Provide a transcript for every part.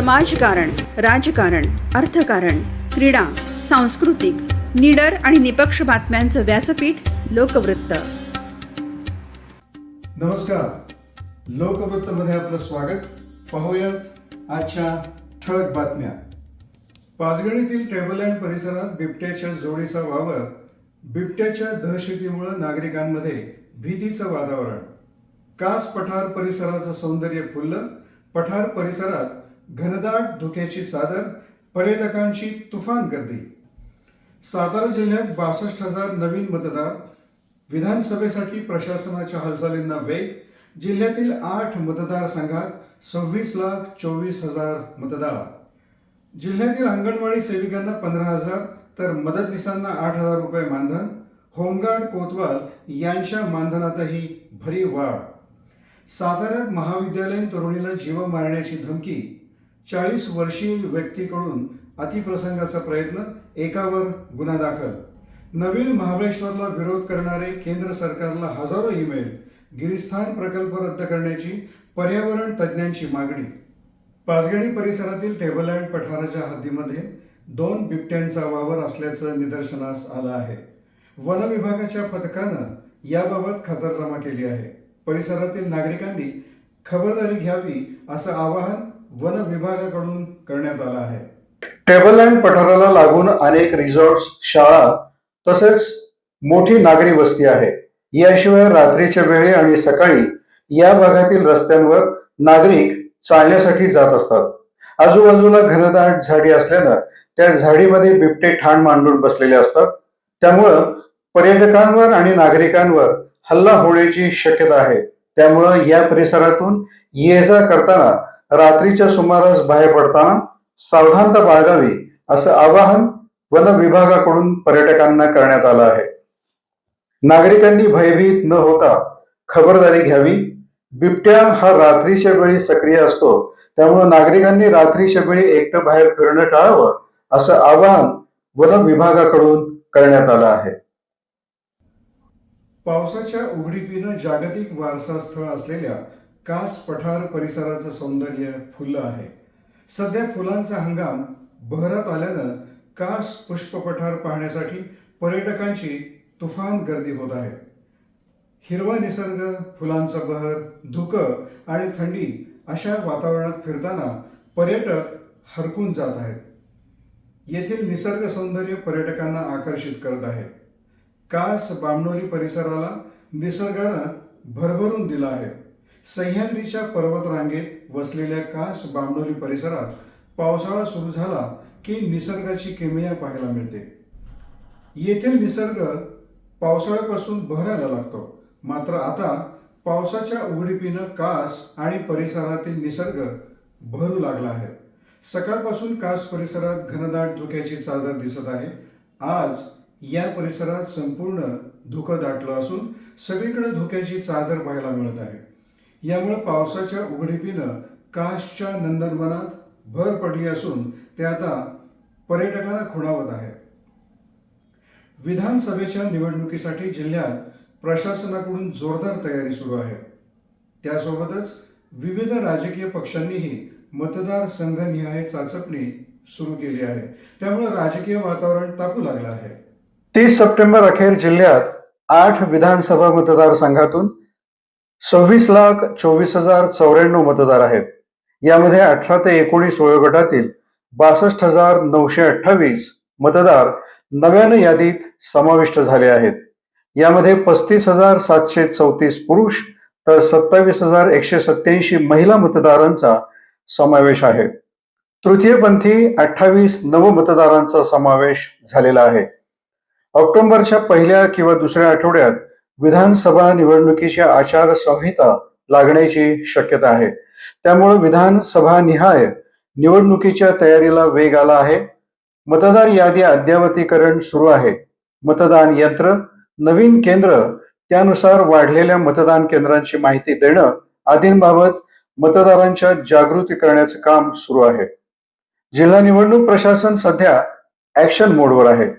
समाजकारण राजकारण अर्थकारण क्रीडा सांस्कृतिक निडर आणि निपक्ष बातम्यांचं व्यासपीठ लोकवृत्त. नमस्कार. लोकवृत्तमध्ये आपलं स्वागत. पाहूयात आजच्या ठळक बातम्या. पाचगणीतील टेबलँड परिसरात बिबट्याच्या जोडीचा वावर बिबट्याच्या दहशतीमुळे नागरिकांमध्ये भीतीचं वातावरण. कास पठार परिसराचं सौंदर्य फुललं. पठार परिसरात घनदाट धुक्याची चादर पर्यटकांची तुफान गर्दी. सातारा जिल्ह्यात बासष्ट हजार नवीन मतदार. विधानसभेसाठी प्रशासनाच्या हालचालींना वेग. जिल्ह्यातील आठ मतदारसंघात सव्वीस लाख चोवीस हजार मतदार. जिल्ह्यातील अंगणवाडी सेविकांना पंधरा हजार तर मदतनीसांना आठ हजार रुपये मानधन. होमगार्ड कोतवाल यांच्या मानधनातही भरीव वाढ. साताऱ्यात महाविद्यालयीन तरुणीला जीव मारण्याची धमकी. चाळीस वर्षीय व्यक्तीकडून अतिप्रसंगाचा प्रयत्न एकावर गुन्हा दाखल. नवीन महाबळेश्वरला विरोध करणारे केंद्र सरकारला हजारो ईमेल गिरिस्थान प्रकल्प रद्द करण्याची पर्यावरण तज्ज्ञांची मागणी. पाचगणी परिसरातील टेबलँड पठाराच्या हद्दीमध्ये दोन बिबट्यांचा वावर असल्याचं निदर्शनास आलं आहे. वन विभागाच्या पथकानं याबाबत खतरजमा केली आहे. परिसरातील नागरिकांनी खबरदारी घ्यावी असं आवाहन वन विभागाकडून करण्यात आला आहे. टेबल अँड पठाराला लागून अनेक रिसॉर्ट्स शाळा तसेच मोठी नागरी वस्ती आहे. याशिवाय रात्रीच्या वेळी आणि सकाळी या भागातील रस्त्यांवर नागरिक चालण्यासाठी जात असतात. आजूबाजूला घनदाट झाडी असल्यानं त्या झाडीमध्ये बिबटे ठाण मांडून बसलेले असतात. त्यामुळं पर्यटकांवर आणि नागरिकांवर हल्ला होण्याची शक्यता आहे. त्यामुळं या परिसरातून ये जा करताना रात्रीच्या सुमारास बाहेर पडताना सावधानता बाळगावी असं आवाहन वन विभागाकडून पर्यटकांना करण्यात आलं आहे. नागरिकांनी भयभीत न होता खबरदारी घ्यावी. बिबट्या हा रात्रीच्या वेळी सक्रिय असतो त्यामुळे नागरिकांनी रात्रीच्या वेळी एकटं बाहेर फिरणं टाळावं असं आवाहन वन विभागाकडून करण्यात आलं आहे. पावसाच्या उघडीपीनं जागतिक वारसा स्थळ असलेल्या कास पठार परिसराचं सौंदर्य फुललं आहे. सध्या फुलांचा हंगाम बहरात आल्यानं कास पुष्प पठार पाहण्यासाठी पर्यटकांची तुफान गर्दी होत आहे. हिरवा निसर्ग फुलांचा बहर धुकं आणि थंडी अशा वातावरणात फिरताना पर्यटक हरकून जात आहेत. येथील निसर्ग सौंदर्य पर्यटकांना आकर्षित करत आहे. कास बामणोली परिसराला निसर्गानं भरभरून दिला आहे. सह्याद्रीच्या पर्वतरांगेत वसलेल्या कास बामणोली परिसरात पावसाळा सुरू झाला की निसर्गाची किमया पाहायला मिळते. येथील निसर्ग पावसाळ्यापासून बहरायला लागतो. मात्र आता पावसाच्या उघडीपीनं कास आणि परिसरातील निसर्ग भरू लागला आहे. सकाळपासून कास परिसरात घनदाट धुक्याची चादर दिसत आहे. आज या परिसरात संपूर्ण धुकं दाटलं असून सगळीकडे धुक्याची चादर पाहायला मिळत आहे. यामुळे पावसाच्या उघडीपीनं काशच्या नंदनवनात भर पडली असून ते आता पर्यटकांना खुणावत आहे. विधानसभेच्या निवडणुकीसाठी जिल्ह्यात प्रशासनाकडून जोरदार तयारी सुरू आहे. त्यासोबतच विविध राजकीय पक्षांनीही मतदार संघनिहाय चाचपणी सुरू केली आहे. त्यामुळे राजकीय वातावरण तापू लागलं आहे. तीस सप्टेंबर अखेर जिल्ह्यात आठ विधानसभा मतदारसंघातून सव्वीस लाख चोवीस हजार चौऱ्याण्णव मतदार आहेत. यामध्ये अठरा ते एकोणीस वयोगटातील बासष्ट हजार नऊशे अठ्ठावीस मतदार नव्यानं यादीत समाविष्ट झाले आहेत. यामध्ये पस्तीस हजार सातशे चौतीस पुरुष तर सत्तावीस हजार एकशे सत्याऐंशी महिला मतदारांचा समावेश आहे. तृतीयपंथी अठ्ठावीस नवमतदारांचा समावेश झालेला आहे. ऑक्टोबरच्या पहिल्या किंवा दुसऱ्या आठवड्यात विधानसभा निवडणुकीची आचारसंहिता लागण्याची शक्यता आहे. त्यामुळे विधानसभा निहाय निवडणुकीच्या तयारीला वेग आला आहे. मतदार यादी अद्यावतीकरण सुरू आहे. मतदान यंत्र नवीन केंद्र त्यानुसार वाढलेल्या मतदान केंद्रांची माहिती देणं आदींबाबत मतदारांच्या जागृती करण्याचं काम सुरू आहे. जिल्हा निवडणूक प्रशासन सध्या ऍक्शन मोडवर आहे.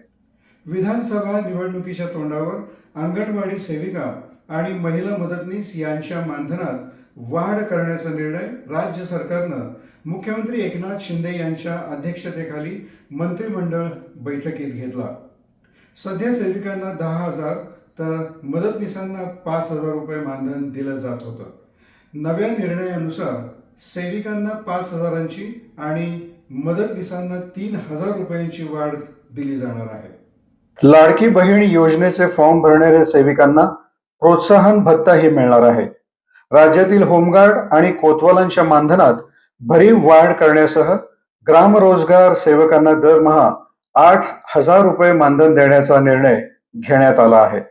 विधानसभा निवडणुकीच्या तोंडावर अंगणवाडी सेविका आणि महिला मदतनीस यांच्या मानधनात वाढ करण्याचा निर्णय राज्य सरकारनं मुख्यमंत्री एकनाथ शिंदे यांच्या अध्यक्षतेखाली मंत्रिमंडळ बैठकीत घेतला. सध्या सेविकांना दहा हजार तर मदतनीसांना पाच हजार रुपये मानधन दिलं जात होतं. नव्या निर्णयानुसार सेविकांना पाच हजारांची आणि मदतनीसांना तीन हजार रुपयांची वाढ दिली जाणार आहे. लाडकी बहीण योजनेचे फॉर्म भरणाऱ्या सेविकांना प्रोत्साहन भत्ताही मिळणार आहे. राज्यातील होमगार्ड आणि कोतवालांच्या मानधनात भरीव वाढ करण्यासह ग्रामरोजगार सेवकांना दरमहा आठ हजार रुपये मानधन देण्याचा निर्णय घेण्यात आला आहे.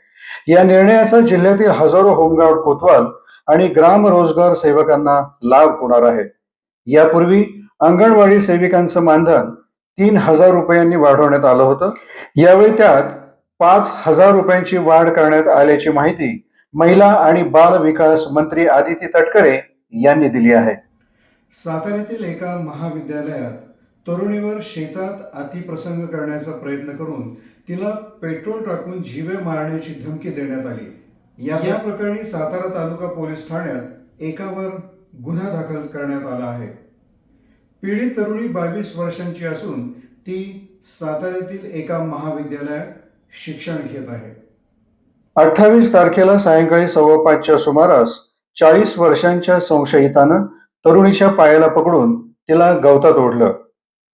या निर्णयाचा जिल्ह्यातील हजारो होमगार्ड कोतवाल आणि ग्राम रोजगार सेवकांना लाभ होणार आहे. यापूर्वी अंगणवाडी सेविकांचं मानधन तीन हजार रुपयांनी वाढवण्यात आलं होतं. यावेळी त्यात पाच हजार रुपयांची वाढ करण्यात आल्याची माहिती महिला आणि बाल विकास मंत्री आदिती तटकरे यांनी दिली आहे. साताऱ्यातील एका महाविद्यालयात तरुणीवर शेतात अतिप्रसंग करण्याचा प्रयत्न करून तिला पेट्रोल टाकून जीवे मारण्याची धमकी देण्यात आली. या या प्रकरणी सातारा तालुका पोलीस ठाण्यात एकावर गुन्हा दाखल करण्यात आला आहे. पीडित तरुणी बावीस वर्षांची असून ती साताऱ्यातील एका महाविद्यालयात शिक्षण घेत आहे. अठ्ठावीस तारखेला सायंकाळी सव्वा पाचच्या सुमारास चाळीस वर्षांच्या संशयितानं तरुणीच्या पायाला पकडून तिला गवतात ओढलं.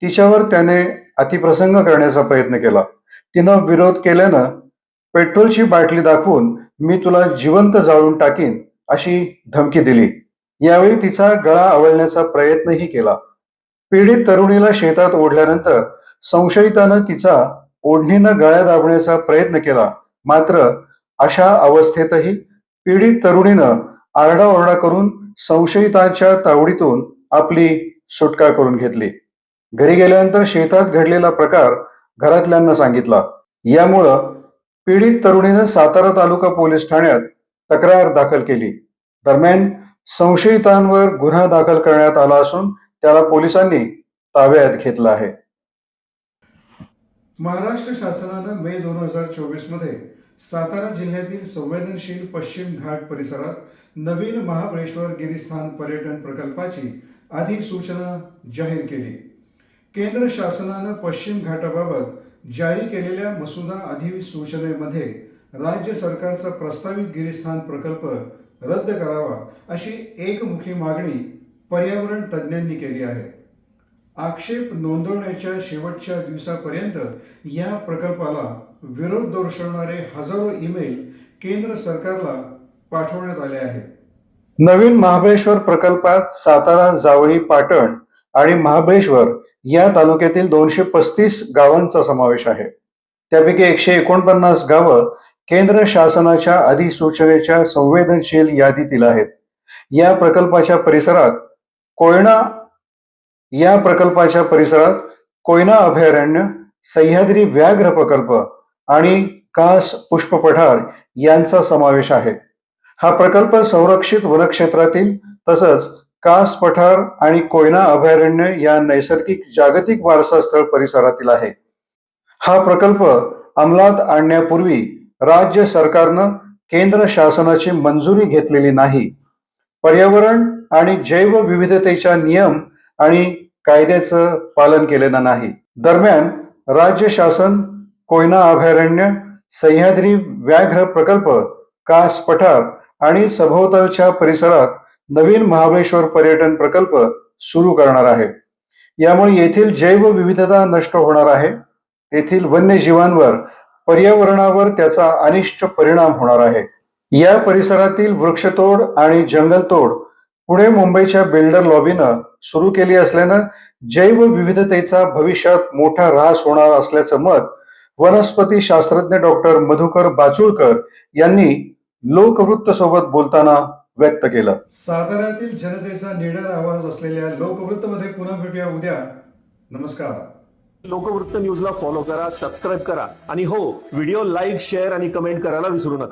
तिच्यावर त्याने अतिप्रसंग करण्याचा प्रयत्न केला. तिनं विरोध केल्यानं पेट्रोलची बाटली दाखवून मी तुला जिवंत जाळून टाकीन अशी धमकी दिली. यावेळी तिचा गळा आवळण्याचा प्रयत्नही केला. पीडित तरुणीला शेतात ओढल्यानंतर संशयितानं तिचा ओढणीनं गळ्या दाबण्याचा प्रयत्न केला. मात्र अशा अवस्थेतही पीडित तरुणीनं आरडाओरडा करून संशयितांच्या तावडीतून आपली सुटका करून घेतली. घरी गेल्यानंतर शेतात घडलेला प्रकार घरातल्यांना सांगितला. यामुळं पीडित तरुणीनं सातारा तालुका पोलीस ठाण्यात तक्रार दाखल केली. दरम्यान संशयितांवर गुन्हा दाखल करण्यात आला असून त्याला पोलिसांनी ताब्यात घेतलं आहे. महाराष्ट्र शासनानं मे दोन हजार चोवीसमध्ये सातारा जिल्ह्यातील संवेदनशील पश्चिम घाट परिसरात नवीन महाबळेश्वर गिरीस्थान पर्यटन प्रकल्पाची अधिसूचना जाहीर केली. केंद्र शासनानं पश्चिम घाटाबाबत जारी केलेल्या मसुदा अधिसूचनेमध्ये राज्य सरकारचा प्रस्तावित गिरीस्थान प्रकल्प रद्द करावा अशी एकमुखी मागणी पर्यावरण तज्ज्ञांनी केली आहे. आक्षेप नोंदवण्याच्या शेवटच्या दिवसापर्यंत या प्रकल्पाला विरोध दर्शवणारे हजारो ईमेल केंद्र सरकारला पाठवण्यात आले आहेत. नवीन महाबळेश्वर प्रकल्पात सातारा जावळी पाटण आणि महाबळेश्वर या तालुक्यातील दोनशे पस्तीस गावांचा समावेश आहे. त्यापैकी एकशे एकोणपन्नास गावं केंद्र शासनाच्या अधिसूचनेच्या संवेदनशील यादीतील आहेत. या प्रकल्पाच्या परिसरात कोयना या प्रकल्पाच्या परिसरात कोयना अभयारण्य सह्याद्री व्याघ्र प्रकल्प आणि कास पुष्प पठार यांचा समावेश आहे. हा प्रकल्प संरक्षित वनक्षेत्रातील तसंच कास पठार आणि कोयना अभयारण्य या नैसर्गिक जागतिक वारसा स्थळ परिसरातील आहे. हा प्रकल्प अंमलात आणण्यापूर्वी राज्य सरकारनं केंद्र शासनाची मंजुरी घेतलेली नाही. पर्यावरण आणि जैवविविधतेच्या नियम आणि कायद्याचं पालन केलेलं नाही. दरम्यान राज्य शासन कोयना अभयारण्य सह्याद्री व्याघ्र प्रकल्प कास पठार आणि सभोवतालच्या परिसरात नवीन महाबळेश्वर पर्यटन प्रकल्प सुरू करणार आहे. यामुळे येथील जैवविविधता नष्ट होणार आहे. तेथील वन्यजीवांवर पर्यावरणावर त्याचा अनिष्ट परिणाम होणार आहे. या परिसरातील वृक्षतोड आणि जंगलतोड पुणे मुंबईच्या बिल्डर लॉबीनं सुरू केली असल्यानं जैवविविधतेचा भविष्यात मोठा ऱ्हास होणार असल्याचं मत वनस्पती शास्त्रज्ञ डॉक्टर मधुकर बाचुळकर यांनी लोकवृत्त सोबत बोलताना व्यक्त केलं. साताऱ्यातील जनतेचा निडर आवाज असलेल्या लोकवृत्त मध्ये पुन्हा भेटूया उद्या. नमस्कार. लोकवृत्त न्यूजला फॉलो करा सबस्क्राईब करा आणि हो व्हिडिओ लाईक शेअर आणि कमेंट करायला विसरू नका.